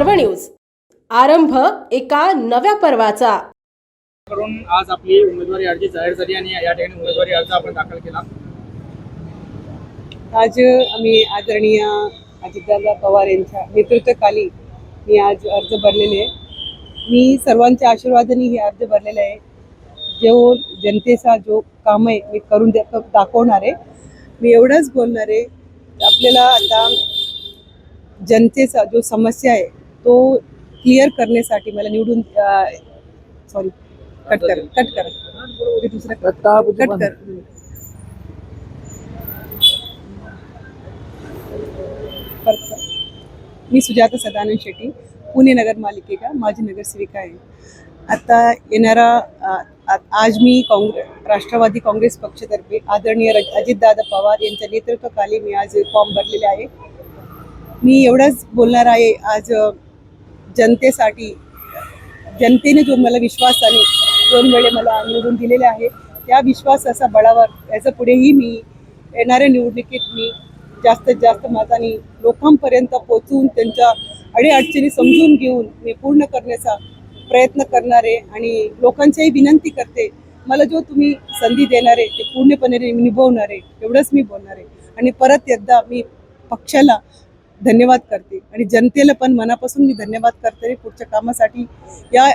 पर्व न्यूज. आरंभ एका नव्या पर्वाचा. करून आज आपली उमेदवारी अर्ज जाहीर झाली आणि या ठिकाणी उमेदवारी अर्ज आपण दाखल केला. आज आम्ही आदरणीय अजितदादा पवार यांच्या नेतृत्वाखाली मी आज अर्ज भरलेले आहे. मी सर्वांच्या आशीर्वादाने हे अर्ज भरलेले आहे. जो जनतेचा जो काम आहे मी करून दा दाखवणार आहे. मी एवढंच बोलणार आहे आपल्याला आता जनतेचा जो समस्या आहे तो क्लिअर करण्यासाठी मला निवडून सॉरी कट कर कट कर. दुसरं कट कर. मी सुजाता सदानंद शेट्टी पुणे नगरपालिकेचा माझी नगरसेविका आहे. आता येणारा आज मी काँग्रेस राष्ट्रवादी काँग्रेस पक्षातर्फे आदरणीय अजितदादा पवार यांच्या नेतृत्वाखाली मी आज फॉर्म भरलेले आहे. मी एवढंच बोलणार आहे आज जनतेसाठी जनतेने जो मला विश्वासाने दोन वेळे मला निवडून दिलेले आहे त्या विश्वासाचा बळावर याचं पुढेही मी येणाऱ्या निवडणुकीत मी जास्तीत जास्त मताने लोकांपर्यंत पोचवून त्यांच्या अडीअडचणी समजून घेऊन मी पूर्ण करण्याचा प्रयत्न करणारे आणि लोकांच्याही विनंती करते मला जो तुम्ही संधी देणार आहे ते पूर्णपणे निभवणार आहे एवढंच मी बोलणार आहे. आणि परत एकदा मी पक्षाला धन्यवाद करते. आणि जनतेला पण मनापासून मी धन्यवाद करते पुढच्या कामासाठी. या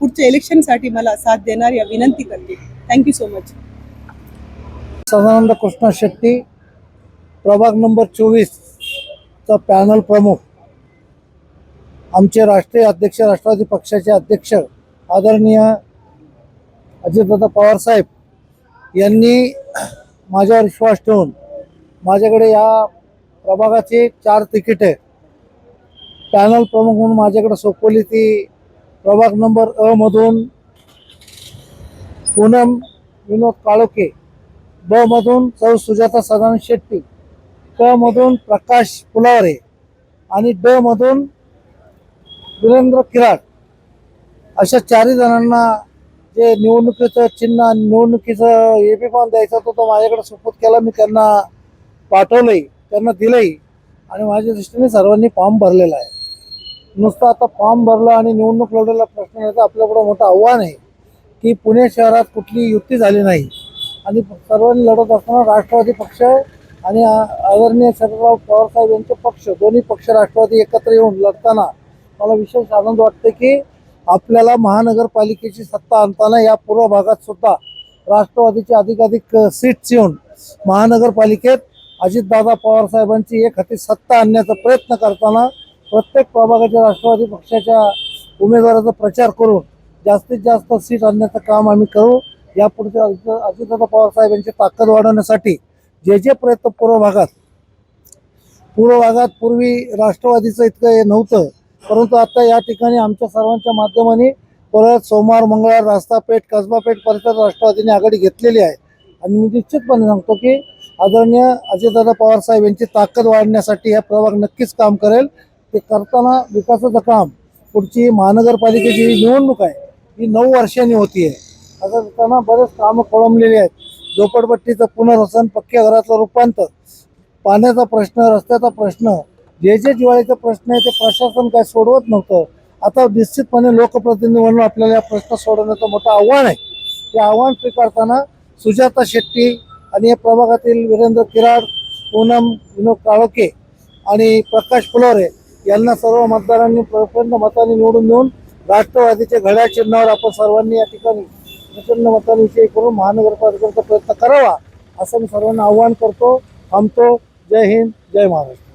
पुढच्या इलेक्शनसाठी मला साथ देणार या विनंती करते. Thank you so much Sadanand Krishna Shetty प्रभाग नंबर चोवीसचा पॅनल प्रमुख. आमचे राष्ट्रीय अध्यक्ष राष्ट्रवादी पक्षाचे अध्यक्ष आदरणीय अजितदादा पवारसाहेब यांनी माझ्यावर विश्वास ठेवून माझ्याकडे या प्रभागाची चार तिकीटे पॅनल प्रमुख म्हणून माझ्याकडे सोपवली ती प्रभाग नंबर अ मधून पूनम विनोद काळोके ब मधून सौ सुजाता सदानंद शेट्टी क मधून प्रकाश पुलावरे आणि ड मधून वीरेंद्र किराट अशा चारही जणांना जे निवडणुकीचं चिन्ह निवडणुकीचं एपी पण द्यायचा तो माझ्याकडे सुपूत केला मी त्यांना पाठवलंही त्यांना दिलंही. आणि माझ्या दृष्टीने सर्वांनी फॉर्म भरलेला आहे. नुसतं आता फॉर्म भरला आणि निवडणूक लढवला प्रश्न याचं आपल्याकडं मोठं आव्हान आहे की पुणे शहरात कुठली युती झाली नाही. आणि सर्वांनी लढत असताना राष्ट्रवादी पक्ष आणि आदरणीय शरदराव पवारसाहेब यांचे पक्ष दोन्ही पक्ष राष्ट्रवादी एकत्र येऊन लढताना मला विशेष आनंद वाटते की आपल्याला महानगरपालिकेची सत्ता आणताना या पूर्व भागात सुद्धा राष्ट्रवादीचे अधिकाधिक सीट्स येऊन महानगरपालिकेत अजितदादा पवार साहेबांची एक हाती सत्ता आणण्याचा प्रयत्न करताना प्रत्येक प्रभागाच्या राष्ट्रवादी पक्षाच्या उमेदवाराचा प्रचार करून जास्तीत जास्त सीट आणण्याचं काम आम्ही करू. यापुढे अजित- अजितदादा पवार साहेब यांची ताकद वाढवण्यासाठी जे जे प्रयत्न पूर्व भागात पूर्व भागात पूर्वी राष्ट्रवादीचं इतकं हे नव्हतं. परंतु आता या ठिकाणी आमच्या सर्वांच्या माध्यमाने परत सोमवार मंगळवार रास्ता पेठ कसबा पेठ परिसरात राष्ट्रवादीने आघाडी घेतलेली आहे. आणि मी निश्चितपणे सांगतो की आदरणीय अजितदादा पवार साहेब यांची ताकद वाढण्यासाठी हा प्रभाग नक्कीच काम करेल. ते करताना विकासाचं काम पुढची महानगरपालिकेची निवडणूक आहे ही नऊ वर्षांनी होती आहे असं करताना बरेच कामं खोळंबलेली आहेत. झोपडपट्टीचं पुनर्वसन पक्क्या घराचं रूपांतर पाण्याचा प्रश्न रस्त्याचा प्रश्न जे जे जिवाळीचे प्रश्न आहे ते प्रशासन काय सोडवत नव्हतं. आता निश्चितपणे लोकप्रतिनिधी म्हणून आपल्याला या प्रश्न सोडवण्याचं मोठं आव्हान आहे. ते आव्हान स्वीकारताना सुजाता शेट्टी आणि या प्रभागातील वीरेंद्र किराड पूनम विनोद काळोके आणि प्रकाश फुलोरे यांना सर्व मतदारांनी प्रचंड मताने निवडून देऊन राष्ट्रवादीच्या घड्याळ चिन्हावर आपण सर्वांनी या ठिकाणी प्रचंड मतांविषयी करून महानगरपालिकेचा प्रयत्न करावा असं मी सर्वांना आव्हान करतो. थांबतो. जय हिंद जय महाराष्ट्र.